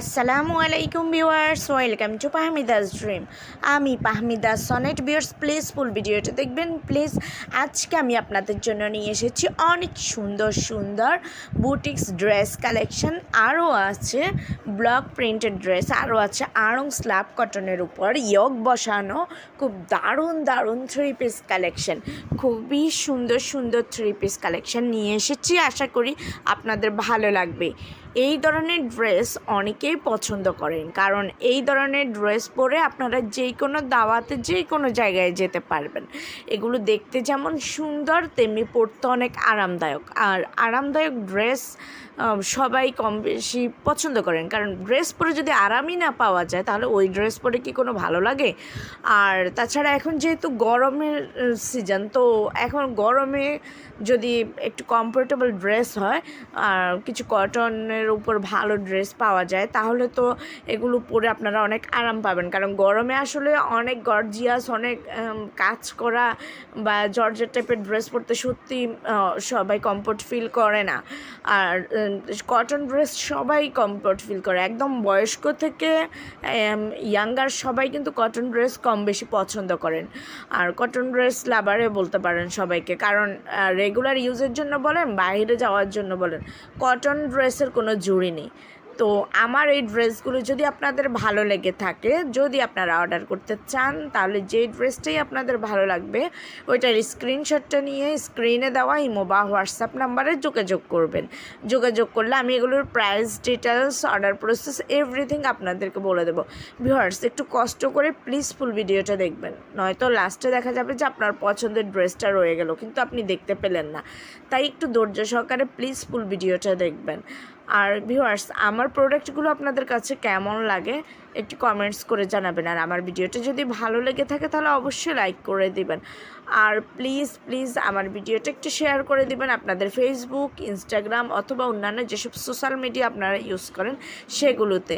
আসসালামু আলাইকুম viewers, welcome to Pahmidas dream. আমি Pahmidas Sonet viewers please full ভিডিওটা দেখবেন। প্লিজ আজকে আমি আপনাদের জন্য নিয়ে এসেছি অনেক সুন্দর সুন্দর বুটিক্স ড্রেস কালেকশন। আরও আছে ব্লক প্রিন্টেড ড্রেস, আরও আছে আড়ং স্ল্যাব কটনের উপর ইয়ক বসানো, খুব দারুণ দারুণ থ্রি পিস কালেকশন। খুবই সুন্দর সুন্দর থ্রি পিস কালেকশন নিয়ে এসেছি। আশা করি আপনাদের ভালো লাগবে। এই ধরনের ড্রেস অনেকেই পছন্দ করেন। কারণ এই ধরনের ড্রেস পরে আপনারা যে কোনো দাওয়াতে যে কোনো জায়গায় যেতে পারবেন। এগুলো দেখতে যেমন সুন্দর, তেমনি পরতে অনেক আরামদায়ক। আর আরামদায়ক ড্রেস সবাই কম বেশি পছন্দ করেন। কারণ ড্রেস পরে যদি আরামই না পাওয়া যায়, তাহলে ওই ড্রেস পরে কি কোনো ভালো লাগে? আর তাছাড়া এখন যেহেতু গরমের সিজন তো এখন গরমে যদি একটু কমফোর্টেবল ড্রেস হয় আর কিছু কটনের উপর ভালো ড্রেস পাওয়া যায়, তাহলে তো এগুলো পরে আপনারা অনেক আরাম পাবেন। কারণ গরমে আসলে অনেক গর্জিয়াস, অনেক কাজ করা বা জর্জের টাইপের ড্রেস পরতে সত্যি সবাই কমফোর্ট ফিল করে না। আর কটন ড্রেস সবাই কমফোর্ট ফিল করে। একদম বয়স্ক থেকে ইয়াঙ্গার সবাই কিন্তু কটন ড্রেস কম বেশি পছন্দ করেন। আর কটন ড্রেস লাভারে বলতে পারেন সবাইকে। কারণ রেগুলার ইউজের জন্য বলেন, বাইরে যাওয়ার জন্য বলেন, কটন ড্রেসের কোনো জুড়ি নেই। তো আমার এই ড্রেসগুলো যদি আপনাদের ভালো লেগে থাকে, যদি আপনারা অর্ডার করতে চান, তাহলে যে ড্রেসটাই আপনাদের ভালো লাগবে, ওইটার স্ক্রিনশটটা নিয়ে স্ক্রিনে দেওয়া ইমো বা হোয়াটসঅ্যাপ নাম্বারে যোগাযোগ করবেন। যোগাযোগ করলে আমি এগুলোর price details order process everything আপনাদেরকে বলে দেবো। ভিউয়ার্স একটু কষ্ট করে প্লিজ ফুল ভিডিওটা দেখবেন। নয়তো লাস্টে দেখা যাবে যে আপনার পছন্দের ড্রেসটা রয়ে গেল, কিন্তু আপনি দেখতে পেলেন না। তাই একটু ধৈর্য সহকারে প্লিজ ফুল ভিডিওটা দেখবেন। আর ভিউয়ার্স আমার প্রোডাক্টগুলো আপনাদের কাছে কেমন লাগে, একটু কমেন্টস করে জানাবেন। আর আমার ভিডিওটা যদি ভালো লেগে থাকে, তাহলে অবশ্যই লাইক করে দিবেন। আর প্লিজ প্লিজ আমার ভিডিওটা একটু শেয়ার করে দিবেন আপনাদের ফেসবুক ইনস্টাগ্রাম অথবা অন্যান্য যেসব সোশ্যাল মিডিয়া আপনারা ইউজ করেন, সেগুলোতে।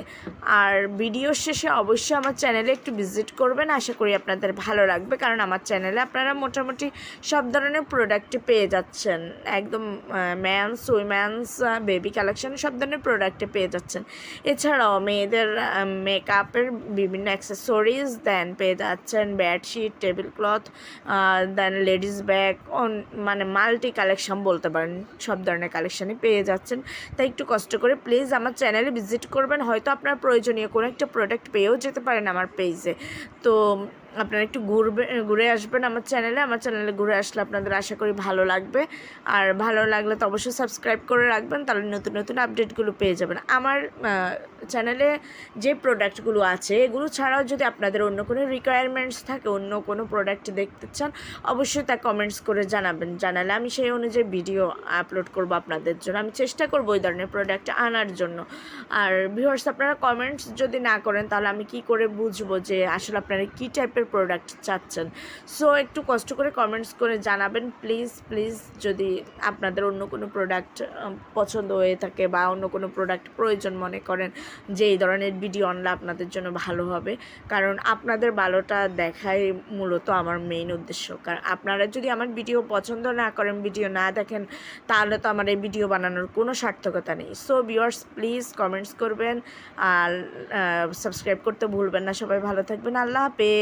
আর ভিডিও শেষে অবশ্যই আমার চ্যানেলে একটু ভিজিট করবেন, আশা করি আপনাদের ভালো লাগবে। কারণ আমার চ্যানেলে আপনারা মোটামুটি সব ধরনের প্রোডাক্টই পেয়ে যাচ্ছেন। একদম ম্যানস উইম্যানস বেবি কালেকশন সব ধরনের প্রোডাক্টে পেয়ে যাচ্ছেন। এছাড়াও মেয়েদের মেকআপের বিভিন্ন অ্যাক্সেসরিজ দেন পেয়ে যাচ্ছেন bedsheet table cloth then ladies bag on মানে মাল্টি কালেকশন বলতে পারেন, সব ধরনের কালেকশনই পেয়ে যাচ্ছেন। তাই একটু কষ্ট করে প্লিজ আমার চ্যানেলে ভিজিট করবেন, হয়তো আপনার প্রয়োজনীয় কোনো একটা প্রোডাক্ট পেয়েও যেতে পারেন আমার পেজে তো আপনারা একটু ঘুরবে, ঘুরে আসবেন আমার চ্যানেলে। আমার চ্যানেলে ঘুরে আসলে আপনাদের আশা করি ভালো লাগবে। আর ভালো লাগলে তো অবশ্যই সাবস্ক্রাইব করে রাখবেন, তাহলে নতুন নতুন আপডেটগুলো পেয়ে যাবেন। আমার চ্যানেলে যে প্রোডাক্টগুলো আছে, এগুলো ছাড়াও যদি আপনাদের অন্য কোনো রিকোয়ারমেন্টস থাকে, অন্য কোনো প্রোডাক্ট দেখতে চান, অবশ্যই তা কমেন্টস করে জানাবেন। জানালে আমি সেই অনুযায়ী ভিডিও আপলোড করব আপনাদের জন্য। আমি চেষ্টা করব ওই ধরনের প্রোডাক্ট আনার জন্য। আর ভিউয়ার্স আপনারা কমেন্টস যদি না করেন, তাহলে আমি কি করে বুঝব যে আসলে আপনারা কী টাইপের প্রোডাক্ট চাচ্ছেন। সো একটু কষ্ট করে কমেন্টস করে জানাবেন। প্লিজ প্লিজ যদি আপনাদের অন্য কোনো প্রোডাক্ট পছন্দ হয়ে থাকে বা অন্য কোনো প্রোডাক্ট প্রয়োজন মনে করেন, যে এই ধরনের ভিডিও আনলে আপনাদের জন্য ভালো হবে। কারণ আপনাদের ভালোটা দেখাই মূলত আমার মেইন উদ্দেশ্য। কারণ আপনারা যদি আমার ভিডিও পছন্দ না করেন ভিডিও না দেখেন, তাহলে তো আমার এই ভিডিও বানানোর কোনো সার্থকতা নেই। সো ভিউয়ার্স প্লিজ কমেন্টস করবেন। আর সাবস্ক্রাইব করতে ভুলবেন না। সবাই ভালো থাকবেন। আল্লাহ হাফেজ।